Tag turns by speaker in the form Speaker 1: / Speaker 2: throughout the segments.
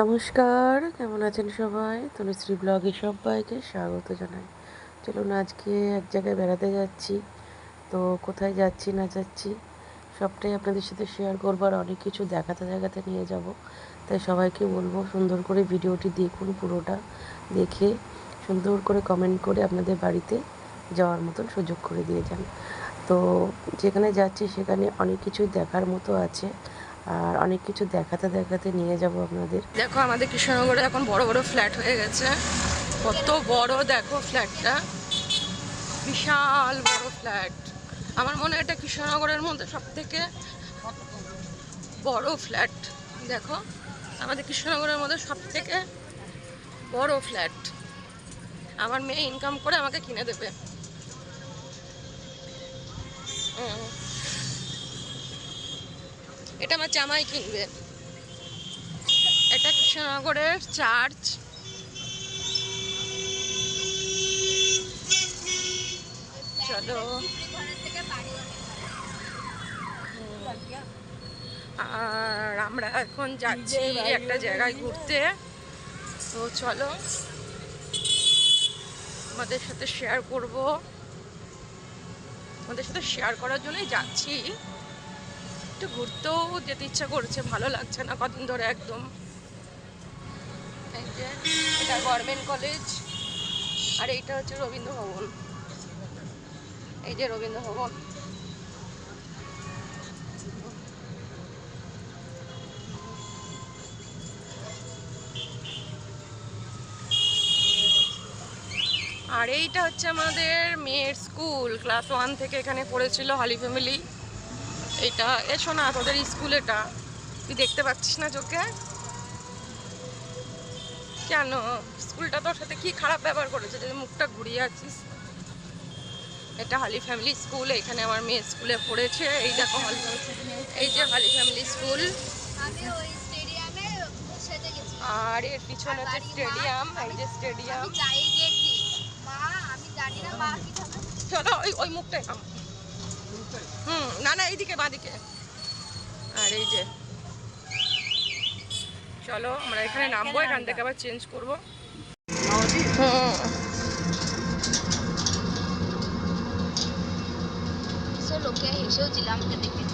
Speaker 1: নমস্কার, কেমন আছেন সবাই? তনুশ্রী ব্লগে সবাইকে স্বাগত জানাই। চলুন আজকে এক জায়গায় বেড়াতে যাচ্ছি। তো কোথায় যাচ্ছি না যাচ্ছি, সবটাই আপনাদের সাথে শেয়ার করব আর অনেক কিছু দেখাতে দেখাতে নিয়ে যাব। তাই সবাইকে বলব সুন্দর করে ভিডিওটি দেখুন পুরোটা, দেখে সুন্দর করে কমেন্ট করে আপনাদের বাড়িতে যাওয়ার মতন সুযোগ করে দিয়ে যান। তো যেখানে যাচ্ছি সেখানে অনেক কিছুই দেখার মতো আছে। আর অনেক কিছু দেখাতে দেখাতে নিয়ে যাব আপনাদের।
Speaker 2: দেখো, আমাদের কৃষ্ণনগরে এখন বড় বড় ফ্ল্যাট হয়ে গেছে। কত বড় দেখো ফ্ল্যাটটা। বিশাল বড় ফ্ল্যাট। আমার মনে হয় এটা কৃষ্ণনগরের মধ্যে সব থেকে বড় ফ্ল্যাট। দেখো, আমাদের কৃষ্ণনগরের মধ্যে সব থেকে বড় ফ্ল্যাট। আমার মেয়ে ইনকাম করে আমাকে কিনে দেবে। হুম। এটা আমার জামাই কিনবে। এটা কৃষ্ণনগরের চার্চ। চলো। আর আমরা এখন যাচ্ছি একটা জায়গায় ঘুরতে। তো চলো। আমাদের সাথে শেয়ার করব। আমাদের সাথে শেয়ার করার জন্যই যাচ্ছি। একটু ঘুরতেও যেতে ইচ্ছা করছে, ভালো লাগছে না কদিন ধরে একদম। এটা গভর্নমেন্ট কলেজ, আর এইটা হচ্ছে রবীন্দ্র ভবন। এই যে রবীন্দ্র ভবন। আর এইটা হচ্ছে আমাদের মেয়ের স্কুল, ক্লাস ওয়ান থেকে এখানে পড়েছিল হলি ফ্যামিলি। এটা এসো না তোদের স্কুল এটা। তুই দেখতে পাচ্ছিস না চোখে? কেন? স্কুলটা তোর সাথে কি খারাপ ব্যবহার করেছে যে মুখটা ঘুরিয়ে আছিস? এটা হালি ফ্যামিলি স্কুল এখানে আমার মেয়ে স্কুলে পড়েছে। এই দেখো হলি এই যে হালি ফ্যামিলি স্কুল। আর এর পিছনে হচ্ছে স্টেডিয়াম এই যে স্টেডিয়াম। চলো ওই ওই মুখটাই থাম। হুম না না এইদিকে বাঁদিকে। আর এই যে চলো আমরা এখানে নামবো এখান থেকে আবার চেঞ্জ করব। হুম।
Speaker 3: লোকে হেসেও ছিলাম দেখে।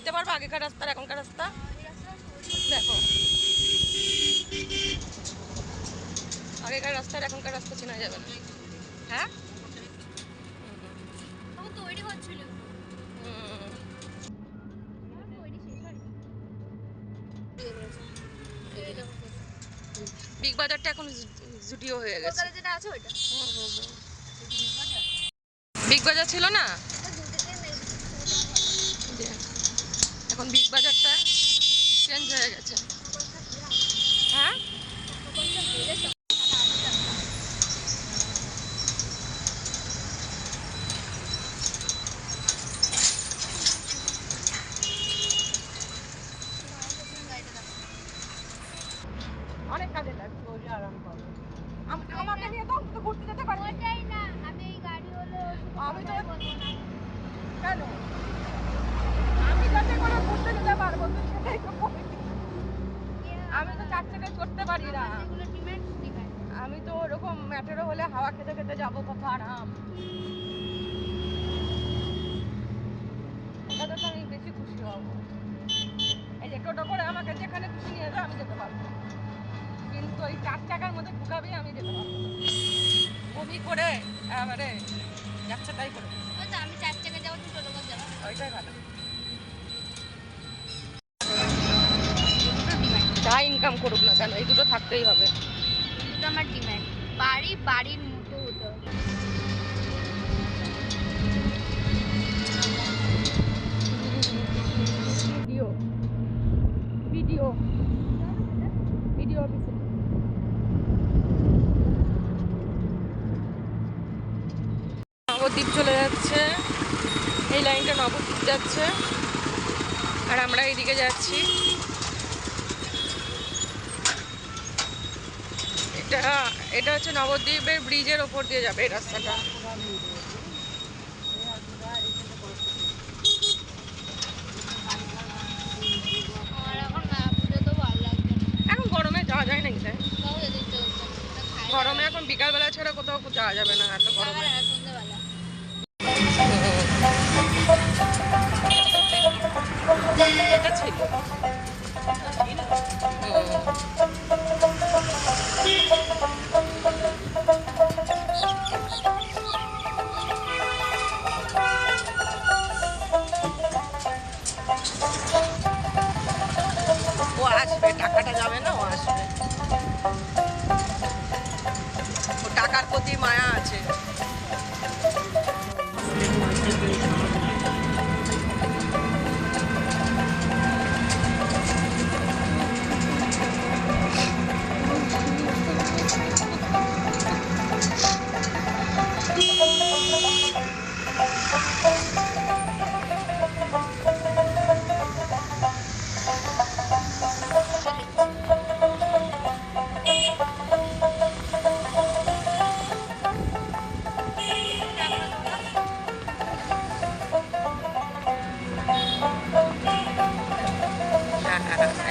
Speaker 2: চিনতে পারব আগেকার রাস্তা আর এখনকার রাস্তা? দেখো। আগেকার রাস্তা আর এখনকার রাস্তা চেনা যাবে না। হ্যাঁ?
Speaker 3: তৈরি হচ্ছিল
Speaker 2: বিগ বাজারটা এখন জুডিও হয়ে গেছে।
Speaker 3: যেটা আছে ওইটা।
Speaker 2: বিগ বাজার ছিল না? এখন বিগ বাজারটা চেঞ্জ হয়ে গেছে। হ্যাঁ অনেক কাজে লাগবে ওই যে আরাম পাবে আম- আমাকে নিয়ে তো অন্তত ঘুরতে যেতে পারবি
Speaker 3: ওটাই না আমি এই গাড়ি হলে
Speaker 2: আমি তো-
Speaker 3: বলব না
Speaker 2: কেন আমি যাতে করে ঘুরতে যেতে পারব তুই সেটাই তো বলবি। চার চাকায় চড়তে পারি না
Speaker 3: যেগুলো ডিমান্ড ডিমান্ড
Speaker 2: আমি তো ওরকম ম্যাটেরও হলে হাওয়া খেতে যাব কত আরাম। ওটাতে তো আমি বেশি খুশি হব। এই যে টোটো করে আমাকে যেখানে খুশি নিয়ে যাও আমি যেতে পারব। কিন্তু ওই চার চাকার মধ্যে ঢুকাবে আমি যেতে পারব। বমি করে এবারে যাচ্ছে তাই করে।
Speaker 3: আমি চার চাকা যাব তুই টোটো করে যাব।
Speaker 2: ওইটাই ভালো। যা ইনকাম করুক না কেন এই দুটো থাকতেই হবে।
Speaker 3: দুটো আমার ডিমান্ড বাড়ি বাড়ির
Speaker 2: ভিডিও অফিসে নবদ্বীপ চলে যাচ্ছে। এই লাইনটা নবদ্বীপ যাচ্ছে। আর আমরা এইদিকে যাচ্ছি। এটা এটা হচ্ছে নবদ্বীপের ব্রিজের ওপর দিয়ে যাবে এই রাস্তাটা
Speaker 3: আমার এখন মায়াপুরে তো ভালো লাগবে না
Speaker 2: এখন গরমে যাওয়া যায় নাকি তাই
Speaker 3: তাও যেতে ইচ্ছে হচ্ছে না। ওটা খাই
Speaker 2: গরমে এখন বিকালবেলা ছাড়া কোথাও যাওয়া যাবে না এত গরমে।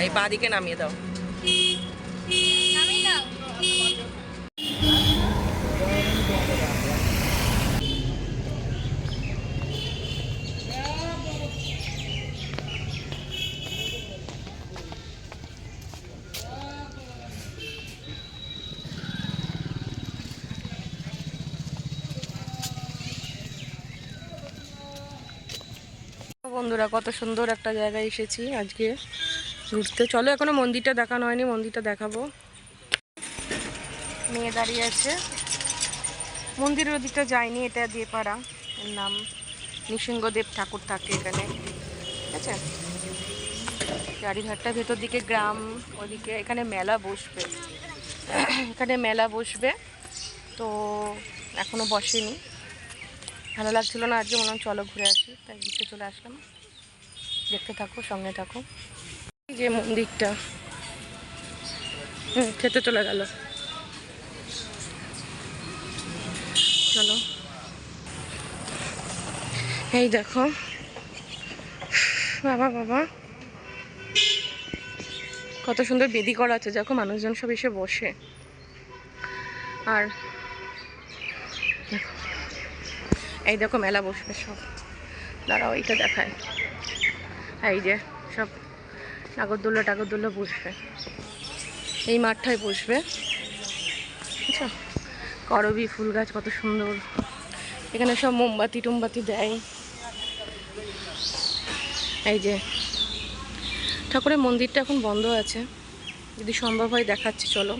Speaker 2: এই নামিয়ে দাও
Speaker 3: নামিয়ে দাও।
Speaker 2: বন্ধুরা কত সুন্দর একটা জায়গায় এসেছি আজকে। ঘুরতে চলো এখনও মন্দিরটা দেখানো হয়নি, মন্দিরটা দেখাবো। মেয়ে দাঁড়িয়ে আছে। মন্দিরের ওদিকটা যায়নি, এটা দিয়ে পাড়া এর নাম নৃসিংহদেব ঠাকুর থাকে এখানে। ঠিক আছে? চারিঘাটটা ভেতর দিকে, গ্রাম ওদিকে, এখানে মেলা বসবে। এখানে মেলা বসবে, তো এখনও বসেনি। ভালো লাগছিল না আজকে, মনে চলো ঘুরে আসি। তাই ঘুরতে চলে আসলাম। দেখতে থাকো, সঙ্গে থাকো। যে মন্দিরটা। হুম, খেতে চলে গেল। চলো। এই দেখো। বাবা বাবা। কত সুন্দর বেদি করা আছে। দেখো, মানুষজন সব এসে বসে। আর এই দেখো মেলা বসবে সব। দাঁড়াও, এইটা দেখায়। এই যে নাগরদোল্লা টাগরদোল্লা বসবে এই মাঠটায় বসবে আচ্ছা করবি ফুল গাছ কত সুন্দর। এখানে সব মোমবাতি টোমবাতি দেয়। এই যে, ঠাকুরের মন্দিরটা এখন বন্ধ আছে। যদি সম্ভব হয় দেখাচ্ছি, চলো।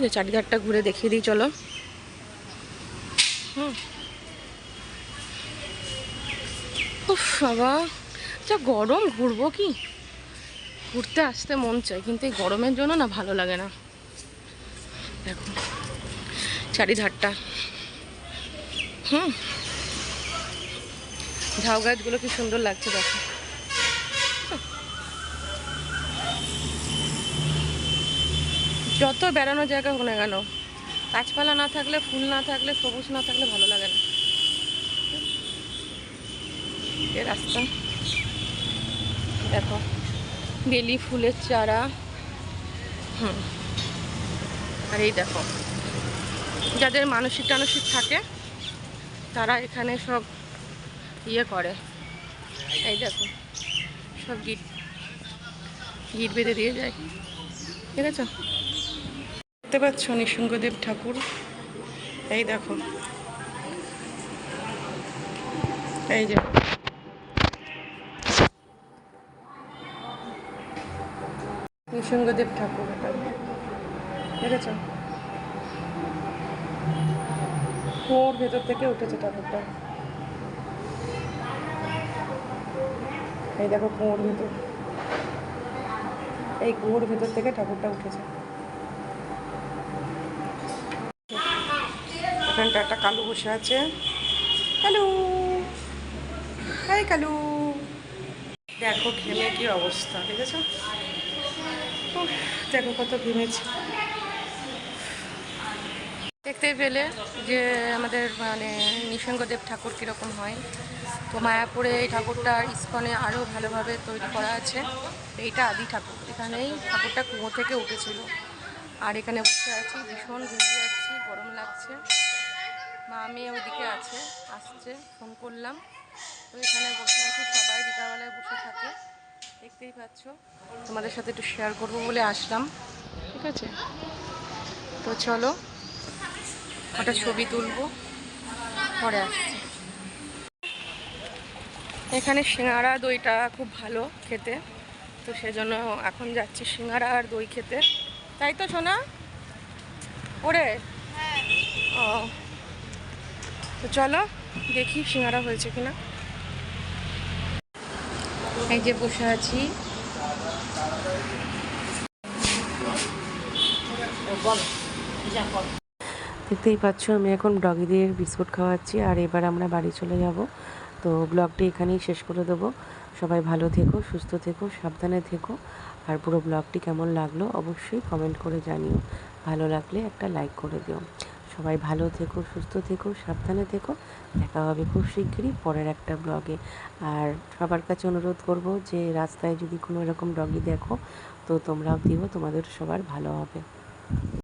Speaker 2: যে চারিঘাটটা ঘুরে দেখিয়ে দিই, চলো। হুম। বাবা, যা গরম, ঘুরবো কি? ঘুরতে আসতে মন চায়, কিন্তু এই গরমের জন্য না ভালো লাগে না। দেখো, চারিধারটা। হুম। ঝাউ গাছগুলো কি সুন্দর লাগছে দেখো। যত বেড়ানো জায়গা হোক না কেন, গাছপালা না থাকলে, ফুল না থাকলে, সবুজ না থাকলে ভালো লাগে না। রাস্তা। দেখো। বেলি ফুলের চারা। হুম। আর এই দেখো, যাদের মানসিক টানসিক থাকে, তারা এখানে সব ইয়ে করে। এই দেখো, সব গিট গিট বেঁধে দিয়ে যায়। ঠিক আছে? দেখতে পাচ্ছ নৃসিংহদেব ঠাকুর? এই দেখো। এই যে নৃসিংহদেব ঠাকুর এটা। দেখেছ? ওর ভেতর থেকে উঠেছে ঠাকুরটা। এই দেখো কুয়োর ভেতর। এই কুয়োর ভেতর থেকে ঠাকুরটা উঠেছে। এখানটা একটা কালু বসে আছে। কালু! হাই কালু! দেখো ঘেমে কি অবস্থা দেখেছ? উফ, দেখো কত ঘেমেছে। দেখতে পেলে যে আমাদের মানে নৃসিংহদেব ঠাকুর কীরকম হয়। তো মায়াপুরে এই ঠাকুরটা ইস্কনে আরও ভালোভাবে তৈরি করা আছে। এইটা আদি ঠাকুর। এখানেই ঠাকুরটা কুয়ো থেকে উঠেছিল। আর এখানে বসে আছি, ভীষণ ঘুরে যাচ্ছি, গরম লাগছে। মা মেয়ে ওইদিকে আছে, আসছে, ফোন করলাম। তো এখানে বসে আছি, সবাই বিকালবেলায় বসে থাকে। দেখতেই পাচ্ছ। তোমাদের সাথে একটু শেয়ার করব বলে আসলাম। ঠিক আছে? তো চলো একটা ছবি তুলবো। পরে আসছি। এখানে সিঙ্গারা দইটা খুব ভালো খেতে। তো সেজন্য এখন যাচ্ছি সিঙ্গারা আর দই খেতে। তাই তো সোনা? ওরে? ও। তো চলো দেখি সিঙ্গারা হয়েছে কিনা। এই যে বসে আছি।
Speaker 1: দেখতেই পাচ্ছ, আমি এখন ডগিদের বিস্কুট খাওয়াচ্ছি, আর এবার আমরা বাড়ি চলে যাব। তো ব্লগটি এখানেই শেষ করে দেবো। সবাই ভালো থেকো, সুস্থ থেকো, সাবধানে থেকো, আর পুরো ব্লগটি কেমন লাগল অবশ্যই কমেন্ট করে জানিও। ভালো লাগলে একটা লাইক করে দিও। সবাই ভালো থেকো, সুস্থ থেকো, সাবধানে থেকো। দেখা হবে খুব শিগগিরই পরের একটা ব্লগে আর সবার কাছে অনুরোধ করব যে, রাস্তায় যদি কোনো এরকম ডগি দেখো, তো তোমরাও দিও, তোমাদের সবার ভালো হবে।